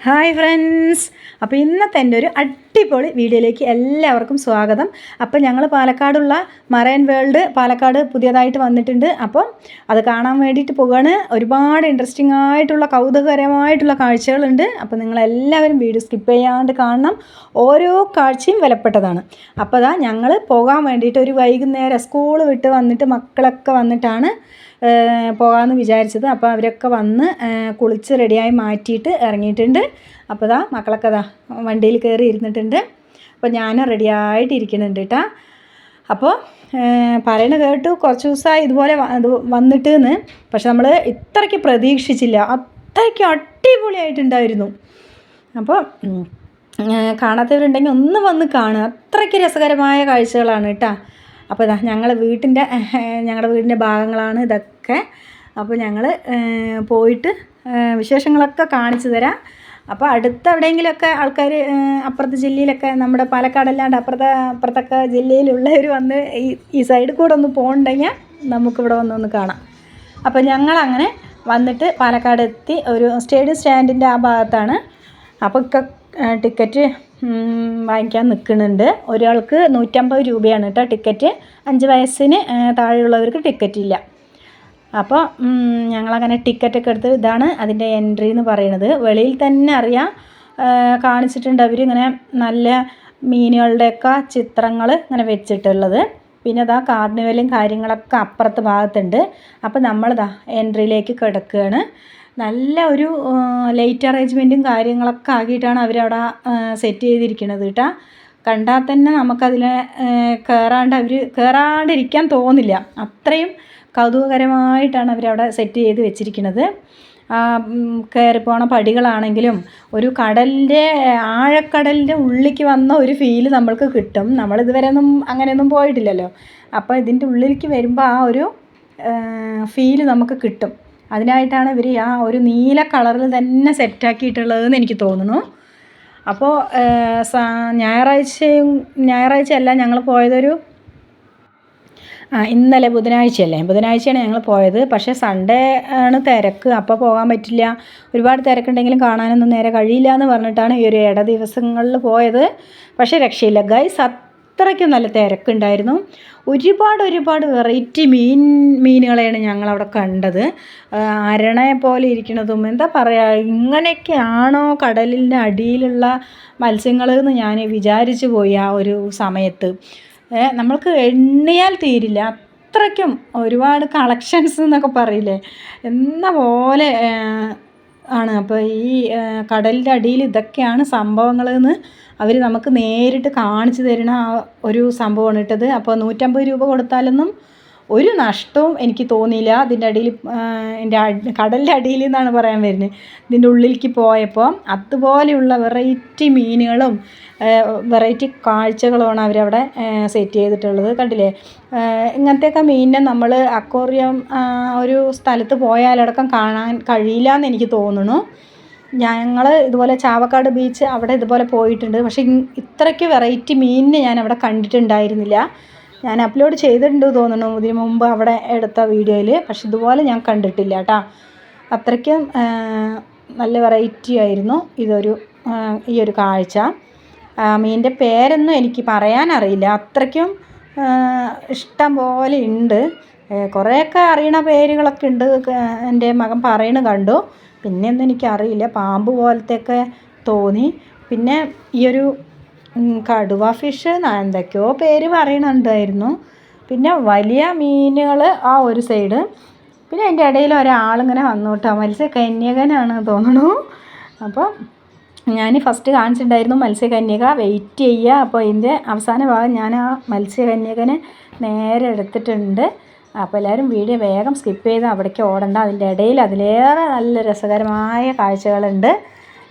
Hi friends അപ്പോൾ ഇന്നത്തെ എന്റെ ഒരു അടിപൊളി വീഡിയോയിലേക്ക് എല്ലാവർക്കും സ്വാഗതം. അപ്പോൾ ഞങ്ങൾ പാലക്കാടുള്ള മറൈൻ വേൾഡ് പാലക്കാട് പുതിയതായിട്ട് വന്നിട്ടുണ്ട്. അപ്പം അത് കാണാൻ വേണ്ടിയിട്ട് പോവുകയാണ്. ഒരുപാട് ഇൻട്രസ്റ്റിംഗ് ആയിട്ടുള്ള കൗതുകകരമായിട്ടുള്ള കാഴ്ചകളുണ്ട്. അപ്പോൾ നിങ്ങളെല്ലാവരും വീഡിയോ സ്കിപ്പ് ചെയ്യാണ്ട് കാണണം. ഓരോ കാഴ്ചയും വിലപ്പെട്ടതാണ്. അപ്പോൾ അതാ ഞങ്ങൾ പോകാൻ വേണ്ടിയിട്ട് ഒരു വൈകുന്നേരം സ്കൂൾ വിട്ട് വന്നിട്ട് മക്കളൊക്കെ വന്നിട്ടാണ് പോകാമെന്ന് വിചാരിച്ചത്. അപ്പോൾ അവരൊക്കെ വന്ന് കുളിച്ച് റെഡിയായി മാറ്റിയിട്ട് ഇറങ്ങിയിട്ടുണ്ട്. അപ്പോൾ ഇതാ മക്കളൊക്കെ ഇതാ വണ്ടിയിൽ കയറി ഇരുന്നിട്ടുണ്ട്. അപ്പോൾ ഞാനും റെഡിയായിട്ട് ഇരിക്കുന്നുണ്ട് കേട്ടോ. അപ്പോൾ പറയണ കേട്ടു കുറച്ച് ദിവസമായി ഇതുപോലെ വന്നിട്ട് എന്ന് പക്ഷെ നമ്മൾ ഇത്രയ്ക്ക് പ്രതീക്ഷിച്ചില്ല. അത്രയ്ക്ക് അടിപൊളിയായിട്ടുണ്ടായിരുന്നു. അപ്പോൾ കാണാത്തവരുണ്ടെങ്കിൽ ഒന്ന് വന്ന് കാണുക. അത്രയ്ക്ക് രസകരമായ കാഴ്ചകളാണ് കേട്ടോ. അപ്പോൾ ഇതാ ഞങ്ങൾ വീട്ടിന്റെ ഞങ്ങളുടെ വീടിന്റെ ഭാഗങ്ങളാണ് ഇതൊക്കെ. അപ്പോൾ ഞങ്ങൾ പോയിട്ട് വിശേഷങ്ങളൊക്കെ കാണിച്ചു തരാം. അപ്പോൾ അടുത്ത് എവിടെയെങ്കിലുമൊക്കെ ആൾക്കാർ അപ്പുറത്തെ ജില്ലയിലൊക്കെ നമ്മുടെ പാലക്കാടല്ലാണ്ട് അപ്പുറത്തെ അപ്പുറത്തൊക്കെ ജില്ലയിലുള്ളവർ വന്ന് ഈ ഈ സൈഡിൽ കൂടെ ഒന്ന് പോകണ്ടെങ്കിൽ നമുക്കിവിടെ വന്നൊന്ന് കാണാം. അപ്പോൾ ഞങ്ങളങ്ങനെ വന്നിട്ട് പാലക്കാട് എത്തി ഒരു സ്റ്റേഡിയം സ്റ്റാൻഡിന്റെ ആ ഭാഗത്താണ്. അപ്പോൾ ടിക്കറ്റ് വാങ്ങിക്കാൻ നിൽക്കുന്നുണ്ട്. ഒരാൾക്ക് നൂറ്റമ്പത് രൂപയാണ് കേട്ടോ ടിക്കറ്റ്. അഞ്ച് വയസ്സിന് താഴെയുള്ളവർക്ക് ടിക്കറ്റ് ഇല്ല അപ്പോൾ ഞങ്ങളങ്ങനെ ടിക്കറ്റൊക്കെ എടുത്ത് ഇതാണ് അതിന്റെ എൻട്രി എന്ന് പറയുന്നത്. വെളിയിൽ തന്നെ അറിയാം കാണിച്ചിട്ടുണ്ട് അവർ ഇങ്ങനെ നല്ല മീനുകളുടെയൊക്കെ ചിത്രങ്ങൾ ഇങ്ങനെ വെച്ചിട്ടുള്ളത്. പിന്നെ അതാ കാർണിവലും കാര്യങ്ങളൊക്കെ അപ്പുറത്ത് ഭാഗത്തുണ്ട്. അപ്പോൾ നമ്മളിതാ എൻട്രിയിലേക്ക് കിടക്കുകയാണ്. നല്ല ഒരു ലൈറ്റ് അറേഞ്ച്മെന്റും കാര്യങ്ങളൊക്കെ ആക്കിയിട്ടാണ് അവരവിടെ സെറ്റ് ചെയ്തിരിക്കുന്നത് കേട്ടോ. കണ്ടാൽ തന്നെ നമുക്കതിൽ കയറാണ്ട് അവർ കയറാണ്ടിരിക്കാൻ തോന്നില്ല. അത്രയും കൗതുകകരമായിട്ടാണ് അവരവിടെ സെറ്റ് ചെയ്ത് വെച്ചിരിക്കുന്നത്. കയറി പോണ പടികളാണെങ്കിലും ഒരു കടലിന്റെ ആഴക്കടലിന്റെ ഉള്ളിലേക്ക് വന്ന ഒരു ഫീൽ നമ്മൾക്ക് കിട്ടും. നമ്മളിതുവരെ ഒന്നും അങ്ങനെയൊന്നും പോയിട്ടില്ലല്ലോ. അപ്പോൾ ഇതിന്റെ ഉള്ളിലേക്ക് വരുമ്പോൾ ആ ഒരു ഫീൽ നമുക്ക് കിട്ടും. അതിനായിട്ടാണ് ഇവർ ആ ഒരു നീല കളറിൽ തന്നെ സെറ്റാക്കിയിട്ടുള്ളതെന്ന് എനിക്ക് തോന്നുന്നു. അപ്പോൾ ഞായറാഴ്ചയും ഞായറാഴ്ചയല്ല ഞങ്ങൾ പോയതൊരു ആ ഇന്നലെ ബുധനാഴ്ചയല്ലേ? ബുധനാഴ്ചയാണ് ഞങ്ങൾ പോയത്. പക്ഷേ സൺഡേ ആണ് തിരക്ക്. അപ്പോൾ പോകാൻ പറ്റില്ല. ഒരുപാട് തിരക്കുണ്ടെങ്കിലും കാണാനൊന്നും നേരെ കഴിയില്ല എന്ന് പറഞ്ഞിട്ടാണ് ഈ ഒരു ഇട ദിവസങ്ങളിൽ പോയത്. പക്ഷേ രക്ഷയില്ല. ഗൈസ് അത്രയ്ക്കും നല്ല തിരക്കുണ്ടായിരുന്നു. ഒരുപാട് ഒരുപാട് വെറൈറ്റി മീൻ മീനുകളെയാണ് ഞങ്ങളവിടെ കണ്ടത്. അരണയെ പോലെ ഇരിക്കുന്നതും എന്താ പറയുക ഇങ്ങനെയൊക്കെയാണോ കടലിന്റെ അടിയിലുള്ള മത്സ്യങ്ങളെന്ന് ഞാൻ വിചാരിച്ചു പോയി ആ ഒരു സമയത്ത്. നമ്മൾക്ക് എണ്ണിയാൽ തീരില്ല. അത്രയ്ക്കും ഒരുപാട് കളക്ഷൻസ് എന്നൊക്കെ പറയില്ലേ? എന്ന പോലെ ആണ്. അപ്പോൾ ഈ കടലിന്റെ അടിയിൽ ഇതൊക്കെയാണ് സംഭവങ്ങളെന്ന് അവർ നമുക്ക് നേരിട്ട് കാണിച്ചു തരുന്ന ആ ഒരു സംഭവമാണ് ഇട്ടത്. അപ്പോൾ നൂറ്റമ്പത് രൂപ കൊടുത്താലൊന്നും ഒരു നഷ്ടവും എനിക്ക് തോന്നിയില്ല. ഇതിന്റെ അടിയിൽ എന്റെ കടലിന്റെ അടിയിൽ നിന്നാണ് പറയാൻ വരുന്നത്. ഇതിന്റെ ഉള്ളിലേക്ക് പോയപ്പോൾ അതുപോലെയുള്ള വെറൈറ്റി മീനുകളും വെറൈറ്റി കാഴ്ചകളുമാണ് അവരവിടെ സെറ്റ് ചെയ്തിട്ടുള്ളത്. കണ്ടില്ലേ? ഇങ്ങനത്തെയൊക്കെ മീനിനെ നമ്മൾ അക്വോറിയം ഒരു സ്ഥലത്ത് പോയാലടക്കം കാണാൻ കഴിയില്ല എന്ന് എനിക്ക് തോന്നുന്നു. ഞങ്ങൾ ഇതുപോലെ ചാവക്കാട് ബീച്ച് അവിടെ ഇതുപോലെ പോയിട്ടുണ്ട്. പക്ഷേ ഇത്രയ്ക്ക് വെറൈറ്റി മീനിനെ ഞാൻ അവിടെ കണ്ടിട്ടുണ്ടായിരുന്നില്ല. ഞാൻ അപ്ലോഡ് ചെയ്തിട്ടുണ്ട് തോന്നുന്നു ഇതിന് മുമ്പ് അവിടെ എടുത്ത വീഡിയോയിൽ പക്ഷെ ഇതുപോലെ ഞാൻ കണ്ടിട്ടില്ല കേട്ടോ. അത്രയ്ക്കും നല്ല വെറൈറ്റി ആയിരുന്നു ഇതൊരു ഈ ഒരു കാഴ്ച. മീനിന്റെ പേരൊന്നും എനിക്ക് പറയാനറിയില്ല അത്രയ്ക്കും ഇഷ്ടം പോലെ ഉണ്ട്. കുറേയൊക്കെ അറിയണ പേരുകളൊക്കെ ഉണ്ട് എന്റെ മകൻ പറയണ കണ്ടു. പിന്നെയൊന്നും എനിക്കറിയില്ല. പാമ്പ് പോലത്തെയൊക്കെ തോന്നി. പിന്നെ ഈ ഒരു കടുവ ഫിഷ് എന്തൊക്കെയോ പേര് പറയണുണ്ടായിരുന്നു. പിന്നെ വലിയ മീനുകൾ ആ ഒരു സൈഡ് പിന്നെ അതിന്റെ ഇടയിൽ ഒരാളിങ്ങനെ വന്നു കേട്ടോ മത്സ്യകന്യകനാണ് തോന്നുന്നു അപ്പോൾ ഞാൻ ഫസ്റ്റ് കാണിച്ചിട്ടുണ്ടായിരുന്നു മത്സ്യകന്യക വെയിറ്റ് ചെയ്യുക അപ്പോൾ ഇതിന്റെ അവസാന ഭാഗം ഞാൻ ആ മത്സ്യകന്യകനെ നേരെ എടുത്തിട്ടുണ്ട്. അപ്പോൾ എല്ലാവരും വീഡിയോ വേഗം സ്കിപ്പ് ചെയ്ത് അവിടേക്ക് ഓടണ്ട. അതിന്റെ ഇടയിൽ അതിലേറെ നല്ല രസകരമായ കാഴ്ചകളുണ്ട്.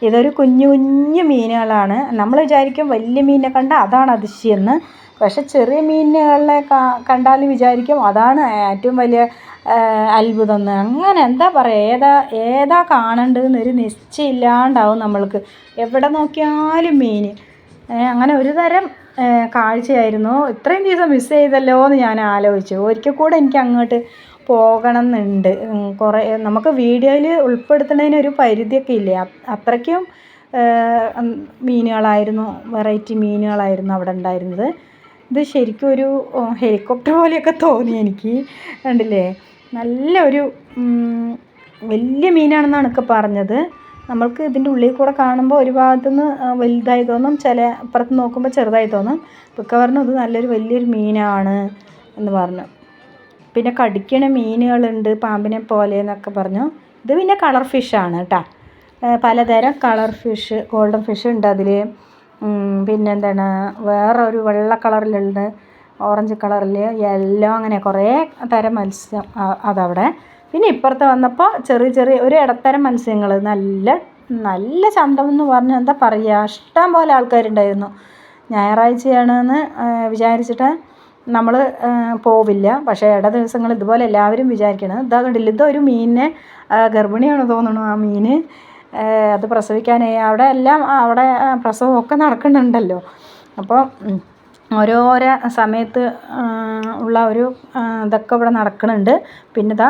ഇതൊരു കുഞ്ഞു കുഞ്ഞു മീനുകളാണ്. നമ്മൾ വിചാരിക്കും വലിയ മീനിനെ കണ്ട അതാണ് അതിശയെന്ന്. പക്ഷെ ചെറിയ മീനുകളെ കണ്ടാൽ വിചാരിക്കും അതാണ് ഏറ്റവും വലിയ അത്ഭുതം എന്ന് അങ്ങനെ എന്താ പറയുക ഏതാ ഏതാ കാണേണ്ടതെന്നൊരു നിശ്ചയമില്ലാണ്ടാവും നമ്മൾക്ക്. എവിടെ നോക്കിയാലും മീൻ. അങ്ങനെ ഒരു തരം കാഴ്ചയായിരുന്നു. ഇത്രയും ദിവസം മിസ് ചെയ്തല്ലോ എന്ന് ഞാൻ ആലോചിച്ചു. ഒരിക്കൽ കൂടെ എനിക്ക് അങ്ങോട്ട് പോകണം എന്നുണ്ട് കുറേ നമുക്ക് വീഡിയോയിൽ ഉൾപ്പെടുത്തുന്നതിന് ഒരു പരിധിയൊക്കെ ഇല്ലേ? അത് അത്രയ്ക്കും മീനുകളായിരുന്നു വെറൈറ്റി മീനുകളായിരുന്നു അവിടെ ഉണ്ടായിരുന്നത്. ഇത് ശരിക്കും ഒരു ഹെലികോപ്റ്റർ പോലെയൊക്കെ തോന്നി എനിക്ക്. കണ്ടില്ലേ? നല്ല ഒരു വലിയ മീനാണെന്നാണ് ഒക്കെ പറഞ്ഞത്. നമ്മൾക്ക് ഇതിന്റെ ഉള്ളിൽ കൂടെ കാണുമ്പോൾ ഒരു ഭാഗത്തു നിന്ന് വലുതായി തോന്നും ചില അപ്പുറത്ത് നോക്കുമ്പോൾ ചെറുതായി തോന്നും. ഇപ്പൊക്കെ പറഞ്ഞു ഇത് നല്ലൊരു വലിയൊരു മീനാണ് എന്ന് പറഞ്ഞു. പിന്നെ കടിക്കണ മീനുകളുണ്ട് പാമ്പിനെ പോലെ എന്നൊക്കെ പറഞ്ഞു. ഇത് പിന്നെ കളർ ഫിഷാണ് കേട്ടോ പലതരം കളർ ഫിഷ് ഗോൾഡൻ ഫിഷ് ഉണ്ട് അതിൽ പിന്നെന്താണ് വേറെ ഒരു വെള്ള കളറിലുണ്ട് ഓറഞ്ച് കളറിൽ യെല്ലോ അങ്ങനെ കുറേ തരം മത്സ്യം അതവിടെ. പിന്നെ ഇപ്പുറത്ത് വന്നപ്പോൾ ചെറിയ ചെറിയ ഒരു ഇടത്തരം മത്സ്യങ്ങൾ നല്ല നല്ല ചന്തം എന്ന് പറഞ്ഞാൽ എന്താ പറയുക ഇഷ്ടം പോലെ ആൾക്കാരുണ്ടായിരുന്നു. ഞായറാഴ്ചയാണെന്ന് വിചാരിച്ചിട്ട് നമ്മൾ പോവില്ല. പക്ഷേ ഇട ദിവസങ്ങൾ ഇതുപോലെ എല്ലാവരും വിചാരിക്കണം ഇതാ കണ്ടില്ല ഒരു മീനിനെ ഗർഭിണിയാണ് തോന്നുന്നു ആ മീൻ അത് പ്രസവിക്കാനായി അവിടെ എല്ലാം അവിടെ പ്രസവമൊക്കെ നടക്കുന്നുണ്ടല്ലോ. അപ്പോൾ ഓരോരോ സമയത്ത് ഉള്ള ഒരു ഇതൊക്കെ ഇവിടെ നടക്കുന്നുണ്ട്. പിന്നെ ഇതാ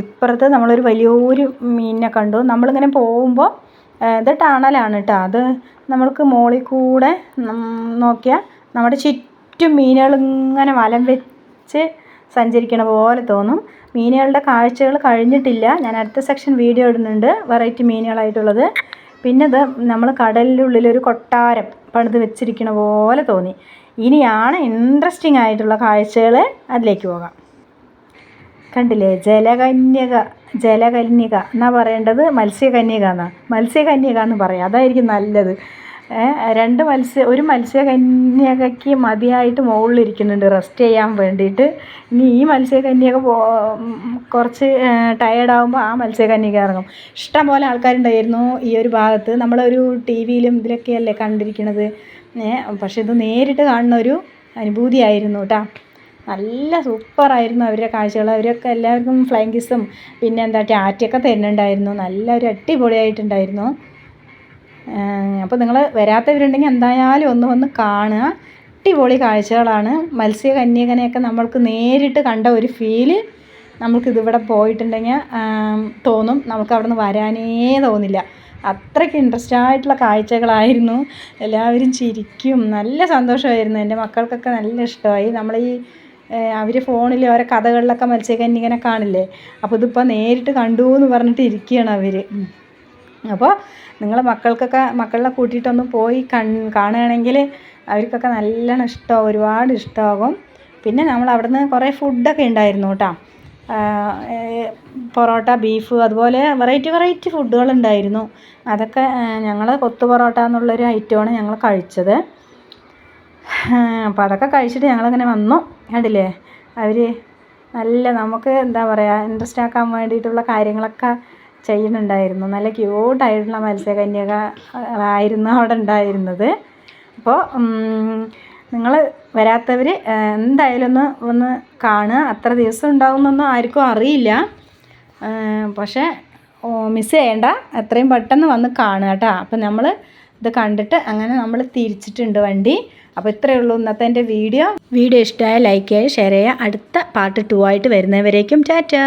ഇപ്പുറത്ത് നമ്മളൊരു വലിയൊരു മീനിനെ കണ്ടു. നമ്മളിങ്ങനെ പോകുമ്പോൾ ഇത് ടണലാണ് കേട്ടോ അത് നമ്മൾക്ക് മോളിൽ കൂടെ നോക്കിയാൽ നമ്മുടെ ചുറ്റും മീനുകൾ ഇങ്ങനെ വലം വെച്ച് സഞ്ചരിക്കണ പോലെ തോന്നും. മീനുകളുടെ കാഴ്ചകൾ കഴിഞ്ഞിട്ടില്ല. ഞാൻ അടുത്ത സെക്ഷൻ വീഡിയോ ഇടുന്നുണ്ട് വെറൈറ്റി മീനുകളായിട്ടുള്ളത്. പിന്നെ ഇത് നമ്മൾ കടലിന്റെ ഉള്ളിലൊരു കൊട്ടാരം പണിത് വെച്ചിരിക്കണ പോലെ തോന്നി. ഇനിയാണ് ഇൻട്രസ്റ്റിംഗ് ആയിട്ടുള്ള കാഴ്ചകൾ അതിലേക്ക് പോകാം. കണ്ടില്ലേ? ജലകന്യക ജലകന്യക എന്നാ പറയേണ്ടത്? മത്സ്യകന്യക എന്നാണ് മത്സ്യകന്യക എന്ന് പറയാം. അതായിരിക്കും നല്ലത്. രണ്ട് മത്സ്യ ഒരു മത്സ്യകന്യകയ്ക്ക് മതിയായിട്ട് മുകളിലിരിക്കുന്നുണ്ട്. റെസ്റ്റ് ചെയ്യാൻ വേണ്ടിയിട്ട്. ഇനി ഈ മത്സ്യകന്യക പോ കുറച്ച് ടയേർഡാകുമ്പോൾ ആ മത്സ്യകന്യക ഇറങ്ങും. ഇഷ്ടം പോലെ ആൾക്കാരുണ്ടായിരുന്നു ഈ ഒരു ഭാഗത്ത്. നമ്മളൊരു ടി വിയിലും ഇതിലൊക്കെയല്ലേ കണ്ടിരിക്കുന്നത് പക്ഷെ ഇത് നേരിട്ട് കാണുന്ന ഒരു അനുഭൂതിയായിരുന്നു കേട്ടോ നല്ല സൂപ്പറായിരുന്നു അവരുടെ കാഴ്ചകൾ. അവരൊക്കെ എല്ലാവർക്കും ഫ്ലൈങ് പിന്നെ എന്താ ടാറ്റയൊക്കെ തരുന്നുണ്ടായിരുന്നു. നല്ലൊരു അടിപൊളിയായിട്ടുണ്ടായിരുന്നു. അപ്പോൾ നിങ്ങൾ വരാത്തവരുണ്ടെങ്കിൽ എന്തായാലും ഒന്ന് വന്ന് കാണുക. അടിപൊളി കാഴ്ചകളാണ്. മത്സ്യകന്യകനെയൊക്കെ നമ്മൾക്ക് നേരിട്ട് കണ്ട ഒരു ഫീൽ നമുക്ക് ഇതിവിടെ പോയിട്ടുണ്ടെങ്കിൽ തോന്നും. നമുക്ക് അവിടെ നിന്ന് വരാനേ തോന്നില്ല. അത്രയ്ക്ക് ഇൻട്രസ്റ്റ് ആയിട്ടുള്ള കാഴ്ചകളായിരുന്നു. എല്ലാവരും ചിരിക്കും. നല്ല സന്തോഷമായിരുന്നു. എന്റെ മക്കൾക്കൊക്കെ നല്ല ഇഷ്ടമായി. നമ്മൾ ഈ അവർ ഫോണിൽ ഓരോ കഥകളിലൊക്കെ മത്സ്യകന്യകനെ കാണില്ലേ? അപ്പോൾ ഇതിപ്പോൾ നേരിട്ട് കണ്ടു എന്ന് പറഞ്ഞിട്ട് ഇരിക്കുകയാണ് അവർ അപ്പോൾ നിങ്ങൾ മക്കൾക്കൊക്കെ മക്കളെ കൂട്ടിയിട്ടൊന്ന് പോയി കൺ കാണുകയാണെങ്കിൽ അവർക്കൊക്കെ നല്ലോണം ഇഷ്ടമാകും ഒരുപാട് ഇഷ്ടമാകും. പിന്നെ നമ്മൾ അവിടുന്ന് കുറേ ഫുഡൊക്കെ ഉണ്ടായിരുന്നു കേട്ടോ. പൊറോട്ട ബീഫ് അതുപോലെ വെറൈറ്റി വെറൈറ്റി ഫുഡുകൾ ഉണ്ടായിരുന്നു. അതൊക്കെ ഞങ്ങൾ കൊത്തു പൊറോട്ട എന്നുള്ളൊരു ഐറ്റമാണ് ഞങ്ങൾ കഴിച്ചത്. അപ്പോൾ അതൊക്കെ കഴിച്ചിട്ട് ഞങ്ങളിങ്ങനെ വന്നു. കണ്ടില്ലേ? അവർ നല്ല നമുക്ക് എന്താ പറയുക ഇൻട്രസ്റ്റ് ആക്കാൻ വേണ്ടിയിട്ടുള്ള കാര്യങ്ങളൊക്കെ ചെയ്യുന്നുണ്ടായിരുന്നു. നല്ല ക്യൂട്ടായിട്ടുള്ള മത്സ്യകന്യകളായിരുന്നു അവിടെ ഉണ്ടായിരുന്നത്. അപ്പോൾ നിങ്ങൾ വരാത്തവർ എന്തായാലും ഒന്ന് ഒന്ന് കാണുക. അത്ര ദിവസം ഉണ്ടാവുമെന്നൊന്നും ആർക്കും അറിയില്ല. പക്ഷേ മിസ് ചെയ്യേണ്ട. എത്രയും പെട്ടെന്ന് വന്ന് കാണുക കേട്ടോ. അപ്പം നമ്മൾ ഇത് കണ്ടിട്ട് അങ്ങനെ നമ്മൾ തിരിച്ചിട്ടുണ്ട് വണ്ടി. അപ്പോൾ ഇത്രയേ ഉള്ളൂ ഇന്നത്തെ എന്റെ വീഡിയോ. വീഡിയോ ഇഷ്ടമായ ലൈക്ക് ചെയ്യുക ഷെയർ ചെയ്യുക. അടുത്ത പാർട്ട് ടു ആയിട്ട് വരുന്നവരേക്കും ടാറ്റാ.